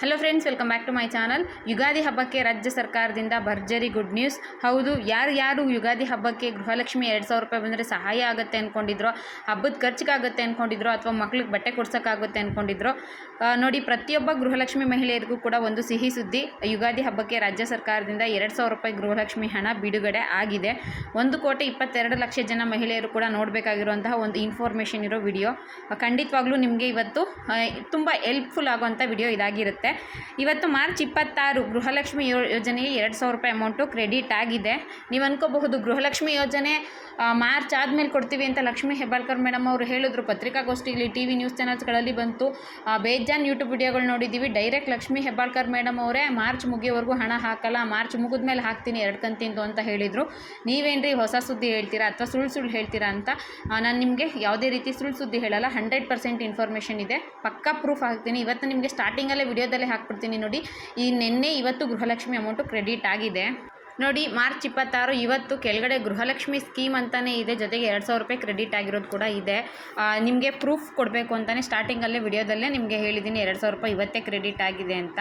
Hello friends welcome back to my channel Ugadi ಹಬ್ಬಕ್ಕೆ ರಾಜ್ಯ ಸರ್ಕಾರದಿಂದ ಭರ್ಜರಿ ಗುಡ್ ನ್ಯೂಸ್ ಹೌದು, ಯಾರು ಯಾರು ಯುಗಾದಿ ಹಬ್ಬಕ್ಕೆ ಗೃಹಲಕ್ಷ್ಮಿ ಎರಡು ಸಾವಿರ ರೂಪಾಯಿ ಬಂದರೆ ಸಹಾಯ ಆಗುತ್ತೆ ಅಂದ್ಕೊಂಡಿದ್ರೋ ಹಬ್ಬದ ಖರ್ಚಿಗಾಗುತ್ತೆ ಅಂದ್ಕೊಂಡಿದ್ರೋ ಅಥವಾ ಮಕ್ಳಿಗೆ ಬಟ್ಟೆ ಕೊಡ್ಸೋಕ್ಕಾಗುತ್ತೆ ಅಂದ್ಕೊಂಡಿದ್ರು ನೋಡಿ ಪ್ರತಿಯೊಬ್ಬ ಗೃಹಲಕ್ಷ್ಮಿ ಮಹಿಳೆಯರಿಗೂ ಕೂಡ ಒಂದು ಸಿಹಿ ಸುದ್ದಿ. ಯುಗಾದಿ ಹಬ್ಬಕ್ಕೆ ರಾಜ್ಯ ಸರ್ಕಾರದಿಂದ ಎರಡು ಸಾವಿರ ರೂಪಾಯಿ ಗೃಹಲಕ್ಷ್ಮಿ ಹಣ ಬಿಡುಗಡೆ ಆಗಿದೆ. ಒಂದು ಕೋಟಿ ಇಪ್ಪತ್ತೆರಡು ಲಕ್ಷ ಜನ ಮಹಿಳೆಯರು ಕೂಡ ನೋಡಬೇಕಾಗಿರುವಂತಹ ಒಂದು ಇನ್ಫಾರ್ಮೇಷನ್ ಇರೋ ವಿಡಿಯೋ ಖಂಡಿತವಾಗ್ಲೂ ನಿಮಗೆ ಇವತ್ತು ತುಂಬ ಹೆಲ್ಪ್ಫುಲ್ ಆಗುವಂಥ ವಿಡಿಯೋ ಇದಾಗಿರುತ್ತೆ. ಇವತ್ತು ಮಾರ್ಚ್ ಇಪ್ಪತ್ತಾರು ಗೃಹಲಕ್ಷ್ಮಿ ಯೋ ಯೋಜನೆಗೆ ಎರಡು ಸಾವಿರ ರೂಪಾಯಿ ಅಮೌಂಟು ಕ್ರೆಡಿಟ್ ಆಗಿದೆ. ನೀವು ಅನ್ಕೋಬಹುದು, ಗೃಹಲಕ್ಷ್ಮಿ ಯೋಜನೆ ಮಾರ್ಚ್ ಆದಮೇಲೆ ಕೊಡ್ತೀವಿ ಅಂತ ಲಕ್ಷ್ಮೀ ಹೆಬ್ಬಾಳ್ಕರ್ ಮೇಡಮ್ ಅವರು ಹೇಳಿದ್ರು. ಪತ್ರಿಕಾಗೋಷ್ಠಿಲಿ ಟಿ ವಿ ನ್ಯೂಸ್ ಚಾನಲ್ಸ್ಗಳಲ್ಲಿ ಬಂತು. ಬೇಜಾನ್ ಯೂಟ್ಯೂಬ್ ವಿಡಿಯೋಗಳು ನೋಡಿದ್ದೀವಿ ಡೈರೆಕ್ಟ್ ಲಕ್ಷ್ಮೀ ಹೆಬ್ಬಾಳ್ಕರ್ ಮೇಡಮ್ ಅವರೇ, ಮಾರ್ಚ್ ಮುಗಿಯೋವರೆಗೂ ಹಣ ಹಾಕಲ್ಲ, ಮಾರ್ಚ್ ಮುಗಿದ್ಮೇಲೆ ಹಾಕ್ತೀನಿ, ಎರಡು ಕಂತಿಂದು ಅಂತ ಹೇಳಿದರು. ನೀವೇನ್ರಿ ಹೊಸ ಸುದ್ದಿ ಹೇಳ್ತೀರಾ ಅಥವಾ ಸುಳ್ಳು ಸುಳ್ಳು ಹೇಳ್ತೀರಾ ಅಂತ? ನಾನು ನಿಮಗೆ ಯಾವುದೇ ರೀತಿ ಸುಳ್ಳು ಸುದ್ದಿ ಹೇಳಲ್ಲ, ಹಂಡ್ರೆಡ್ ಪರ್ಸೆಂಟ್ ಇನ್ಫಾರ್ಮೇಷನ್ ಇದೆ. ಪಕ್ಕಾ ಪ್ರೂಫ್ ಹಾಕ್ತೀನಿ. ಇವತ್ತು ನಿಮಗೆ ಸ್ಟಾರ್ಟಿಂಗಲ್ಲೇ ವಿಡಿಯೋದಲ್ಲೇ ಹಾಕ್ಬಿಡ್ತೀನಿ ನೋಡಿ. ಈ ನಿನ್ನೆ ಇವತ್ತು ಗೃಹಲಕ್ಷ್ಮಿ ಅಮೌಂಟು ಕ್ರೆಡಿಟ್ ಆಗಿದೆ. ನೋಡಿ, ಮಾರ್ಚ್ ಇಪ್ಪತ್ತಾರು, ಇವತ್ತು ಕೆಳಗಡೆ ಗೃಹಲಕ್ಷ್ಮಿ ಸ್ಕೀಮ್ ಅಂತಲೇ ಇದೆ. ಜೊತೆಗೆ ಎರಡು ಸಾವಿರ ರೂಪಾಯಿ ಕ್ರೆಡಿಟ್ ಆಗಿರೋದು ಕೂಡ ಇದೆ. ನಿಮಗೆ ಪ್ರೂಫ್ ಕೊಡಬೇಕು ಅಂತಲೇ ಸ್ಟಾರ್ಟಿಂಗಲ್ಲೇ ವಿಡಿಯೋದಲ್ಲೇ ನಿಮಗೆ ಹೇಳಿದ್ದೀನಿ, ಎರಡು ಸಾವಿರ ರೂಪಾಯಿ ಇವತ್ತೇ ಕ್ರೆಡಿಟ್ ಆಗಿದೆ ಅಂತ.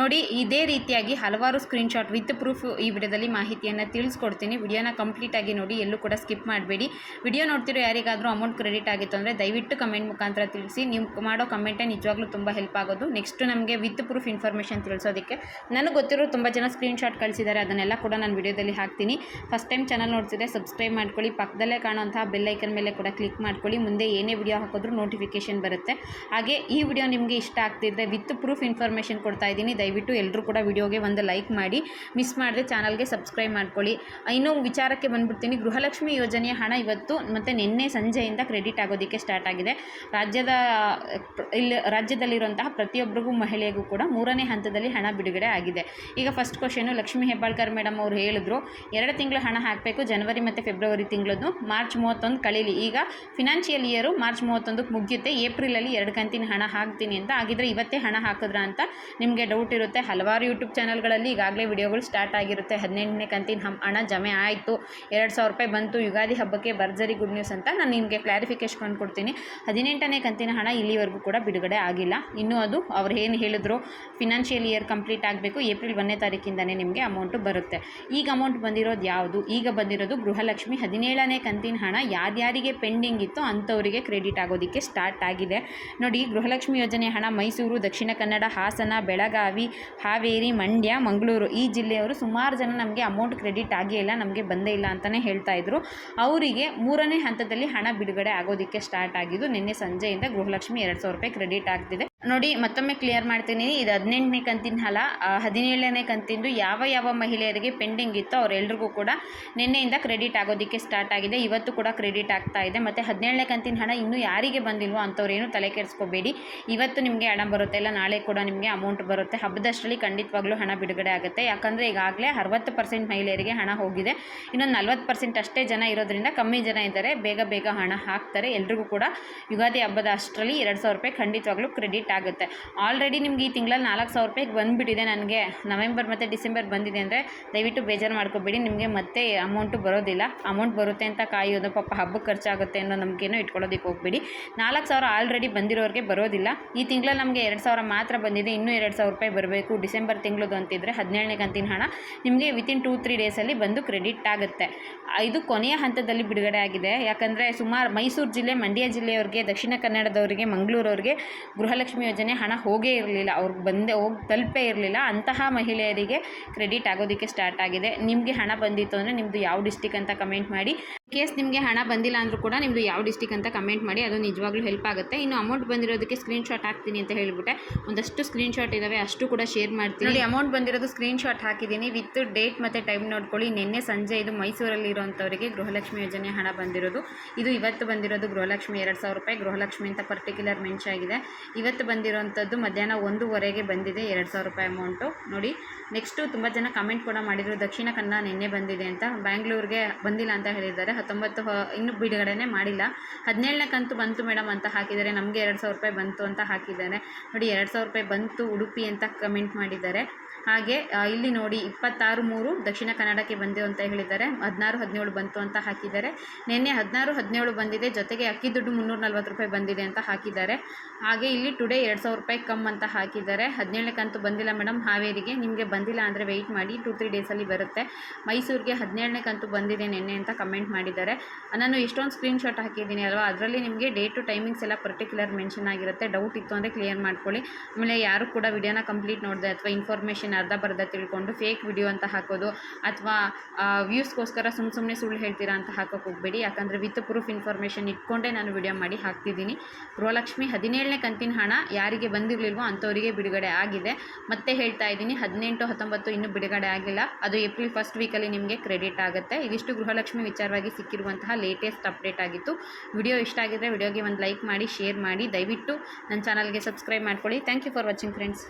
ನೋಡಿ, ಇದೇ ರೀತಿಯಾಗಿ ಹಲವಾರು ಸ್ಕ್ರೀನ್ಶಾಟ್ ವಿತ್ ಪ್ರೂಫ್ ಈ ವಿಡಿಯೋದಲ್ಲಿ ಮಾಹಿತಿಯನ್ನು ತಿಳಿಸ್ಕೊಡ್ತೀನಿ. ವಿಡಿಯೋನ ಕಂಪ್ಲೀಟಾಗಿ ನೋಡಿ, ಎಲ್ಲೂ ಕೂಡ ಸ್ಕಿಪ್ ಮಾಡಬೇಡಿ. ವಿಡಿಯೋ ನೋಡ್ತಿರೋ ಯಾರಿಗಾದರೂ ಅಮೌಂಟ್ ಕ್ರೆಡಿಟ್ ಆಗಿತ್ತು ಅಂದರೆ ದಯವಿಟ್ಟು ಕಮೆಂಟ್ ಮುಖಾಂತರ ತಿಳಿಸಿ. ನೀವು ಮಾಡೋ ಕಮೆಂಟೇ ನಿಜವಾಗ್ಲೂ ತುಂಬ ಹೆಲ್ಪ್ ಆಗೋದು. ನೆಕ್ಸ್ಟ್ ನಮಗೆ ವಿತ್ ಪ್ರೂಫ್ ಇನ್ಫಾರ್ಮೇಷನ್ ತಿಳಿಸೋದಕ್ಕೆ, ನನಗೆ ಗೊತ್ತಿರೋ ತುಂಬ ಜನ ಸ್ಕ್ರೀನ್ಶಾಟ್ ಕಳಿಸಿದ್ದಾರೆ. ಅದನ್ನೆಲ್ಲ ಕೂಡ ನಾನು ವಿಡಿಯೋದಲ್ಲಿ ಹಾಕ್ತೀನಿ. ಫಸ್ಟ್ ಟೈಮ್ ಚಾನಲ್ ನೋಡ್ತಿದ್ರೆ ಸಬ್ಸ್ಕ್ರೈಬ್ ಮಾಡ್ಕೊಳ್ಳಿ. ಪಕ್ಕದಲ್ಲೇ ಕಾಣುವಂತಹ ಬೆಲ್ಲೈಕನ್ ಮೇಲೆ ಕೂಡ ಕ್ಲಿಕ್ ಮಾಡ್ಕೊಳ್ಳಿ. ಮುಂದೆ ಏನೇ ವಿಡಿಯೋ ಹಾಕಿದ್ರು ನೋಟಿಫಿಕೇಶನ್ ಬರುತ್ತೆ. ಹಾಗೆ ಈ ವಿಡಿಯೋ ನಿಮಗೆ ಇಷ್ಟ ಆಗ್ತಿದ್ರೆ ವಿತ್ ಪ್ರೂಫ್ ಇನ್ಫಾರ್ಮೇಷನ್ ಕೊಡ್ತಾ ಇದ್ದೀನಿ. ದಯವಿಟ್ಟು ಎಲ್ಲರೂ ಕೂಡ ವಿಡಿಯೋಗೆ ಒಂದು ಲೈಕ್ ಮಾಡಿ. ಮಿಸ್ ಮಾಡದೆ ಚಾನಲ್ಗೆ ಸಬ್ಸ್ಕ್ರೈಬ್ ಮಾಡ್ಕೊಳ್ಳಿ. ಇನ್ನೂ ವಿಚಾರಕ್ಕೆ ಬಂದ್ಬಿಡ್ತೀನಿ. ಗೃಹಲಕ್ಷ್ಮಿ ಯೋಜನೆಯ ಹಣ ಇವತ್ತು ಮತ್ತು ನಿನ್ನೆ ಸಂಜೆಯಿಂದ ಕ್ರೆಡಿಟ್ ಆಗೋದಕ್ಕೆ ಸ್ಟಾರ್ಟ್ ಆಗಿದೆ. ರಾಜ್ಯದ, ಇಲ್ಲಿ ರಾಜ್ಯದಲ್ಲಿರುವಂತಹ ಪ್ರತಿಯೊಬ್ಬರಿಗೂ ಮಹಿಳೆಗೂ ಕೂಡ ಮೂರನೇ ಹಂತದಲ್ಲಿ ಹಣ ಬಿಡುಗಡೆ ಆಗಿದೆ. ಈಗ first question Lakshmi Hebbalkar madam ಅವರು ಹೇಳಿದ್ರು. ಎರಡು ತಿಂಗಳು ಹಣ ಹಾಕಬೇಕು, ಜನವರಿ ಮತ್ತು ಫೆಬ್ರವರಿ ತಿಂಗಳದ್ದು. ಮಾರ್ಚ್ ಮೂವತ್ತೊಂದು ಕಳೀಲಿ. ಈಗ ಫಿನಾನ್ಷಿಯಲ್ ಇಯರು ಮಾರ್ಚ್ ಮೂವತ್ತೊಂದಕ್ಕೆ ಮುಗಿಯುತ್ತೆ. ಏಪ್ರಿಲಲ್ಲಿ ಎರಡು ಕಂತಿನ ಹಣ ಹಾಕ್ತೀನಿ ಅಂತ. ಆಗಿದ್ರೆ ಇವತ್ತೇ ಹಣ ಹಾಕಿದ್ರ ಅಂತ ನಿಮಗೆ ಡೌಟ್ ಇರುತ್ತೆ. ಹಲವಾರು ಯೂಟ್ಯೂಬ್ ಚಾನಲ್ಗಳಲ್ಲಿ ಈಗಾಗಲೇ ವಿಡಿಯೋಗಳು ಸ್ಟಾರ್ಟ್ ಆಗಿರುತ್ತೆ. ಹದಿನೆಂಟನೇ ಕಂತಿನ ಹಣ ಜಮೆ ಆಯಿತು. ಎರಡು ಸಾವಿರ ರೂಪಾಯಿ ಬಂತು. ಯುಗಾದಿ ಹಬ್ಬಕ್ಕೆ ಭರ್ಜರಿ ಗುಡ್ ನ್ಯೂಸ್ ಅಂತ ನಾನು ನಿಮಗೆ ಕ್ಲಾರಿಫಿಕೇಶನ್ ಕೊಡ್ತೀನಿ. ಹದಿನೆಂಟನೇ ಕಂತಿನ ಹಣ ಇಲ್ಲಿವರೆಗೂ ಕೂಡ ಬಿಡುಗಡೆ ಆಗಿಲ್ಲ. ಇನ್ನೂ ಅದು ಅವ್ರು ಏನು ಹೇಳಿದ್ರು? ಫಿನಾನ್ಷಿಯಲ್ ಇಯರ್ ಕಂಪ್ಲೀಟ್ ಆಗಬೇಕು. ಏಪ್ರಿಲ್ ಒಂದನೇ ತಾರೀಕಿಂದನೇ ನಿಮಗೆ ಅಮೌಂಟು ಬರುತ್ತೆ. ಈಗ ಅಮೌಂಟ್ ಬಂದಿರೋದು ಯಾವುದು? ಈಗ ಬಂದಿರೋದು ಗೃಹಲಕ್ಷ್ಮಿ ಹದಿನೇಳನೇ ಕಂತಿನ ಹಣ. ಯಾರ್ಯಾರಿಗೆ ಪೆಂಡಿಂಗ್ ಇತ್ತು ಅಂಥವರಿಗೆ ಕ್ರೆಡಿಟ್ ಆಗೋದಕ್ಕೆ ಸ್ಟಾರ್ಟ್ ಆಗಿದೆ. ನೋಡಿ, ಗೃಹಲಕ್ಷ್ಮಿ ಯೋಜನೆ ಹಣ ಮೈಸೂರು, ದಕ್ಷಿಣ ಕನ್ನಡ, ಹಾಸನ, ಬೆಳಗಾವಿ, ಹಾವೇರಿ, ಮಂಡ್ಯ, ಮಂಗಳೂರು ಈ ಜಿಲ್ಲೆಯವರು ಸುಮಾರು ಜನ ನಮಗೆ ಅಮೌಂಟ್ ಕ್ರೆಡಿಟ್ ಆಗೇ ಇಲ್ಲ, ನಮಗೆ ಬಂದೇ ಇಲ್ಲ ಅಂತಲೇ ಹೇಳ್ತಾ ಇದ್ರು. ಅವರಿಗೆ ಮೂರನೇ ಹಂತದಲ್ಲಿ ಹಣ ಬಿಡುಗಡೆ ಆಗೋದಕ್ಕೆ ಸ್ಟಾರ್ಟ್ ಆಗಿದ್ದು ನಿನ್ನೆ ಸಂಜೆಯಿಂದ ಗೃಹಲಕ್ಷ್ಮಿ ಎರಡು ಸಾವಿರ ರೂಪಾಯಿ ಕ್ರೆಡಿಟ್ ಆಗ್ತಿದೆ. ನೋಡಿ, ಮತ್ತೊಮ್ಮೆ ಕ್ಲಿಯರ್ ಮಾಡ್ತೀನಿ. ಇದು ಹದಿನೆಂಟನೇ ಕಂತಿನ ಹಲ ಹದಿನೇಳನೇ ಕಂತಿಂದು ಯಾವ ಯಾವ ಮಹಿಳೆಯರಿಗೆ ಪೆಂಡಿಂಗ್ ಇತ್ತು ಅವರೆಲ್ರಿಗೂ ಕೂಡ ನಿನ್ನೆಯಿಂದ ಕ್ರೆಡಿಟ್ ಆಗೋದಕ್ಕೆ ಸ್ಟಾರ್ಟ್ ಆಗಿದೆ. ಇವತ್ತು ಕೂಡ ಕ್ರೆಡಿಟ್ ಆಗ್ತಾ ಇದೆ. ಮತ್ತು ಹದಿನೇಳನೇ ಕಂತಿನ ಹಣ ಇನ್ನೂ ಯಾರಿಗೆ ಬಂದಿಲ್ವೋ ಅಂಥವ್ರೇನು ತಲೆ ಕೆಡಿಸ್ಕೋಬೇಡಿ. ಇವತ್ತು ನಿಮಗೆ ಹಣ ಬರುತ್ತೆ ಇಲ್ಲ ನಾಳೆ ಕೂಡ ನಿಮಗೆ ಅಮೌಂಟ್ ಬರುತ್ತೆ. ಹಬ್ಬದಷ್ಟರಲ್ಲಿ ಖಂಡಿತವಾಗ್ಲೂ ಹಣ ಬಿಡುಗಡೆ ಆಗುತ್ತೆ. ಯಾಕಂದರೆ ಈಗಾಗಲೇ ಅರವತ್ತು ಪರ್ಸೆಂಟ್ ಮಹಿಳೆಯರಿಗೆ ಹಣ ಹೋಗಿದೆ. ಇನ್ನೊಂದು ನಲ್ವತ್ತು ಪರ್ಸೆಂಟ್ ಅಷ್ಟೇ ಜನ ಇರೋದ್ರಿಂದ ಕಮ್ಮಿ ಜನ ಇದ್ದಾರೆ. ಬೇಗ ಬೇಗ ಹಣ ಹಾಕ್ತಾರೆ. ಎಲ್ರಿಗೂ ಕೂಡ ಯುಗಾದಿ ಹಬ್ಬದ ಅಷ್ಟರಲ್ಲಿ ಎರಡು ಸಾವಿರ ರೂಪಾಯಿ ಖಂಡಿತವಾಗ್ಲೂ ಕ್ರೆಡಿಟ್ ಆಗುತ್ತೆ. ಆಲ್ರೆಡಿ ನಿಮ್ಗೆ ಈ ತಿಂಗಳಲ್ಲಿ ನಾಲ್ಕು ಸಾವಿರ ರೂಪಾಯಿಗೆ ಬಂದುಬಿಟ್ಟಿದೆ ನನಗೆ. ನವೆಂಬರ್ ಮತ್ತು ಡಿಸೆಂಬರ್ ಬಂದಿದೆ ಅಂದರೆ ದಯವಿಟ್ಟು ಬೇಜಾರು ಮಾಡ್ಕೋಬೇಡಿ. ನಿಮಗೆ ಮತ್ತೆ ಅಮೌಂಟು ಬರೋದಿಲ್ಲ. ಅಮೌಂಟ್ ಬರುತ್ತೆ ಅಂತ ಕಾಯೋದು ಪಾಪ ಹಬ್ಬಕ್ಕೆ ಖರ್ಚಾಗುತ್ತೆ ಅನ್ನೋ ನಂಬಿಕೆನೂ ಇಟ್ಕೊಳ್ಳೋದಕ್ಕೆ ಹೋಗ್ಬೇಡಿ. ನಾಲ್ಕು ಸಾವಿರ ಆಲ್ರೆಡಿ ಬಂದಿರೋರಿಗೆ ಬರೋದಿಲ್ಲ. ಈ ತಿಂಗಳಲ್ಲಿ ನಮಗೆ ಎರಡು ಸಾವಿರ ಮಾತ್ರ ಬಂದಿದೆ. ಇನ್ನೂ ಎರಡು ಸಾವಿರ ರೂಪಾಯಿ ಬರಬೇಕು. ಡಿಸೆಂಬರ್ ತಿಂಗಳದು ಅಂತಿದ್ರೆ ಹದಿನೇಳನೇ ಕಂತಿನ ಹಣ ನಿಮಗೆ ವಿತಿನ್ ಟೂ ತ್ರೀ ಡೇಸಲ್ಲಿ ಬಂದು ಕ್ರೆಡಿಟ್ ಆಗುತ್ತೆ. ಇದು ಕೊನೆಯ ಹಂತದಲ್ಲಿ ಬಿಡುಗಡೆ ಆಗಿದೆ. ಯಾಕಂದರೆ ಸುಮಾರು ಮೈಸೂರು ಜಿಲ್ಲೆ, ಮಂಡ್ಯ ಜಿಲ್ಲೆಯವ್ರಿಗೆ, ದಕ್ಷಿಣ ಕನ್ನಡದವರಿಗೆ, ಮಂಗಳೂರವ್ರಿಗೆ ಗೃಹಲಕ್ಷ್ಮಿ ಯೋಜನೆ ಹಣ ಹೋಗೇ ಇರಲಿಲ್ಲ, ಅವ್ರಿಗೆ ಬಂದೇ ಹೋಗಿ ತಲುಪೇ ಇರಲಿಲ್ಲ. ಅಂತಹ ಮಹಿಳೆಯರಿಗೆ ಕ್ರೆಡಿಟ್ ಆಗೋದಕ್ಕೆ ಸ್ಟಾರ್ಟ್ ಆಗಿದೆ. ನಿಮಗೆ ಹಣ ಬಂದಿತ್ತು ಅಂದರೆ ನಿಮ್ಮದು ಯಾವ ಡಿಸ್ಟಿಕ್ ಅಂತ ಕಮೆಂಟ್ ಮಾಡಿ. ಕೇಸ್ ನಿಮಗೆ ಹಣ ಬಂದಿಲ್ಲ ಅಂದರೂ ಕೂಡ ನಿಮ್ಮದು ಯಾವ ಡಿಸ್ಟಿಕ್ ಅಂತ ಕಮೆಂಟ್ ಮಾಡಿ, ಅದು ನಿಜವಾಗ್ಲೂ ಹೆಲ್ಪ್ ಆಗುತ್ತೆ. ಇನ್ನು ಅಮೌಂಟ್ ಬಂದಿರೋದಕ್ಕೆ ಸ್ಕ್ರೀನ್ಶಾಟ್ ಹಾಕ್ತೀನಿ ಅಂತ ಹೇಳಿಬಿಟ್ಟೆ. ಒಂದಷ್ಟು ಸ್ಕ್ರೀನ್ಶಾಟ್ ಇದ್ದಾವೆ ಅಷ್ಟು ಕೂಡ ಶೇರ್ ಮಾಡ್ತೀನಿ. ನೋಡಿ ಅಮೌಂಟ್ ಬಂದಿರೋದು ಸ್ಕ್ರೀನ್ಶಾಟ್ ಹಾಕಿದ್ದೀನಿ. ವಿತ್ ಡೇಟ್ ಮತ್ತು ಟೈಮ್ ನೋಡ್ಕೊಳ್ಳಿ. ನಿನ್ನೆ ಸಂಜೆ ಇದು ಮೈಸೂರಲ್ಲಿ ಇರೋಂಥವರಿಗೆ ಗೃಹಲಕ್ಷ್ಮಿ ಯೋಜನೆ ಹಣ ಬಂದಿರೋದು. ಇದು ಇವತ್ತು ಬಂದಿರೋದು ಗೃಹಲಕ್ಷ್ಮಿ, ಎರಡು ಸಾವಿರ ರೂಪಾಯಿ ಗೃಹಲಕ್ಷ್ಮಿ ಅಂತ ಪರ್ಟಿಕ್ಯುಲರ್ ಮೆನ್ಷ್ ಆಗಿದೆ. ಇವತ್ತು ಬಂದಿರೋಂಥದ್ದು ಮಧ್ಯಾಹ್ನ ಒಂದೂವರೆಗೆ ಬಂದಿದೆ, ಎರಡು ಸಾವಿರ ರೂಪಾಯಿ ಅಮೌಂಟು ನೋಡಿ ನೆಕ್ಸ್ಟು ತುಂಬ ಜನ ಕಮೆಂಟ್ ಕೂಡ ಮಾಡಿದರು. ದಕ್ಷಿಣ ಕನ್ನಡ ನಿನ್ನೆ ಬಂದಿದೆ ಅಂತ. ಬ್ಯಾಂಗ್ಳೂರಿಗೆ ಬಂದಿಲ್ಲ ಅಂತ ಹೇಳಿದ್ದಾರೆ. ಹತ್ತೊಂಬತ್ತು ಇನ್ನು ಬಿಡುಗಡೆನೇ ಮಾಡಿಲ್ಲ. ಹದಿನೇಳನೇ ಕಂತು ಬಂತು ಮೇಡಮ್ ಅಂತ ಹಾಕಿದ್ದಾರೆ. ನಮಗೆ ಎರಡು ಸಾವಿರ ರೂಪಾಯಿ ಬಂತು ಅಂತ ಹಾಕಿದ್ದಾರೆ. ನೋಡಿ, ಎರಡು ಸಾವಿರ ರೂಪಾಯಿ ಬಂತು, ಉಡುಪಿ ಅಂತ ಕಮೆಂಟ್ ಮಾಡಿದ್ದಾರೆ. ಹಾಗೆ ಇಲ್ಲಿ ನೋಡಿ, ಇಪ್ಪತ್ತಾರು, ಮೂರು, ದಕ್ಷಿಣ ಕನ್ನಡಕ್ಕೆ ಬಂದೆ ಅಂತ ಹೇಳಿದ್ದಾರೆ. ಹದಿನಾರು, ಹದಿನೇಳು ಬಂತು ಅಂತ ಹಾಕಿದ್ದಾರೆ. ನಿನ್ನೆ ಹದಿನಾರು, ಹದಿನೇಳು ಬಂದಿದೆ. ಜೊತೆಗೆ ಅಕ್ಕಿ ದುಡ್ಡು ಮುನ್ನೂರ ನಲ್ವತ್ತು ರೂಪಾಯಿ ಬಂದಿದೆ ಅಂತ ಹಾಕಿದ್ದಾರೆ. ಹಾಗೆ ಇಲ್ಲಿ ಟುಡೇ ಎರಡು ಸಾವಿರ ರೂಪಾಯಿ ಕಮ್ ಅಂತ ಹಾಕಿದ್ದಾರೆ. ಹದಿನೇಳನೇ ಕಂತು ಬಂದಿಲ್ಲ ಮೇಡಮ್ ಹಾವೇರಿಗೆ ನಿಮಗೆ ಬಂದಿಲ್ಲ ಅಂದರೆ ವೆಯ್ಟ್ ಮಾಡಿ. ಟು ತ್ರೀ ಡೇಸಲ್ಲಿ ಬರುತ್ತೆ. ಮೈಸೂರಿಗೆ ಹದಿನೇಳನೇ ಕಂತು ಬಂದಿದೆ ನಿನ್ನೆ ಅಂತ ಕಮೆಂಟ್ ಮಾಡಿದ್ದಾರೆ. ನಾನು ಎಷ್ಟೊಂದು ಸ್ಕ್ರೀನ್ಶಾಟ್ ಹಾಕಿದ್ದೀನಿ ಅಲ್ವಾ? ಅದರಲ್ಲಿ ನಿಮಗೆ ಡೇಟು ಟೈಮಿಂಗ್ಸ್ ಎಲ್ಲ ಪರ್ಟಿಕ್ಯುಲರ್ ಮೆನ್ಷನ್ ಆಗಿರುತ್ತೆ. ಡೌಟ್ ಇತ್ತು ಅಂದರೆ ಕ್ಲಿಯರ್ ಮಾಡ್ಕೊಳ್ಳಿ. ಆಮೇಲೆ ಯಾರು ಕೂಡ ವಿಡಿಯೋನ ಕಂಪ್ಲೀಟ್ ನೋಡಿದೆ ಅಥವಾ ಇನ್ಫಾರ್ಮೇಷನ್ ಅರ್ಧ ಬರ್ಧ ತಿಳ್ಕೊಂಡು ಫೇಕ್ ವಿಡಿಯೋ ಅಂತ ಹಾಕೋದು ಅಥವಾ ವ್ಯೂಸ್ಗೋಸ್ಕರ ಸುಮ್ಮ ಸುಮ್ಮನೆ ಸುಳ್ಳು ಹೇಳ್ತೀರಾ ಅಂತ ಹಾಕೋಕೆ ಹೋಗಬೇಡಿ. ಯಾಕಂದರೆ ವಿತ್ ಪ್ರೂಫ್ ಇನ್ಫಾರ್ಮೇಷನ್ ಇಟ್ಕೊಂಡೇ ನಾನು ವಿಡಿಯೋ ಮಾಡಿ ಹಾಕ್ತಿದ್ದೀನಿ. ಗೃಹಲಕ್ಷ್ಮಿ ಹದಿನೇಳನೇ ಕಂತಿನ ಹಣ ಯಾರಿಗೆ ಬಂದಿರಲಿಲ್ವೋ ಅಂಥವರಿಗೆ ಬಿಡುಗಡೆ ಆಗಿದೆ. ಮತ್ತೆ ಹೇಳ್ತಾ ಇದ್ದೀನಿ, ಹದಿನೆಂಟು, ಹತ್ತೊಂಬತ್ತು ಇನ್ನೂ ಬಿಡುಗಡೆ ಆಗಿಲ್ಲ. ಅದು ಏಪ್ರಿಲ್ ಫಸ್ಟ್ ವೀಕಲ್ಲಿ ನಿಮಗೆ ಕ್ರೆಡಿಟ್ ಆಗುತ್ತೆ. ಇದಿಷ್ಟು ಗೃಹಲಕ್ಷ್ಮಿ ವಿಚಾರವಾಗಿ ಸಿಕ್ಕಿರುವಂತಹ ಲೇಟೆಸ್ಟ್ ಅಪ್ಡೇಟ್ ಆಗಿತ್ತು. ವಿಡಿಯೋ ಇಷ್ಟ ಆಗಿದ್ರೆ ವಿಡಿಯೋಗೆ ಒಂದು ಲೈಕ್ ಮಾಡಿ ಶೇರ್ ಮಾಡಿ. ದಯವಿಟ್ಟು ನನ್ನ ಚಾನಲ್ಗೆ ಸಬ್ಸ್ಕ್ರೈಬ್ ಮಾಡ್ಕೊಳ್ಳಿ. Thank you for watching friends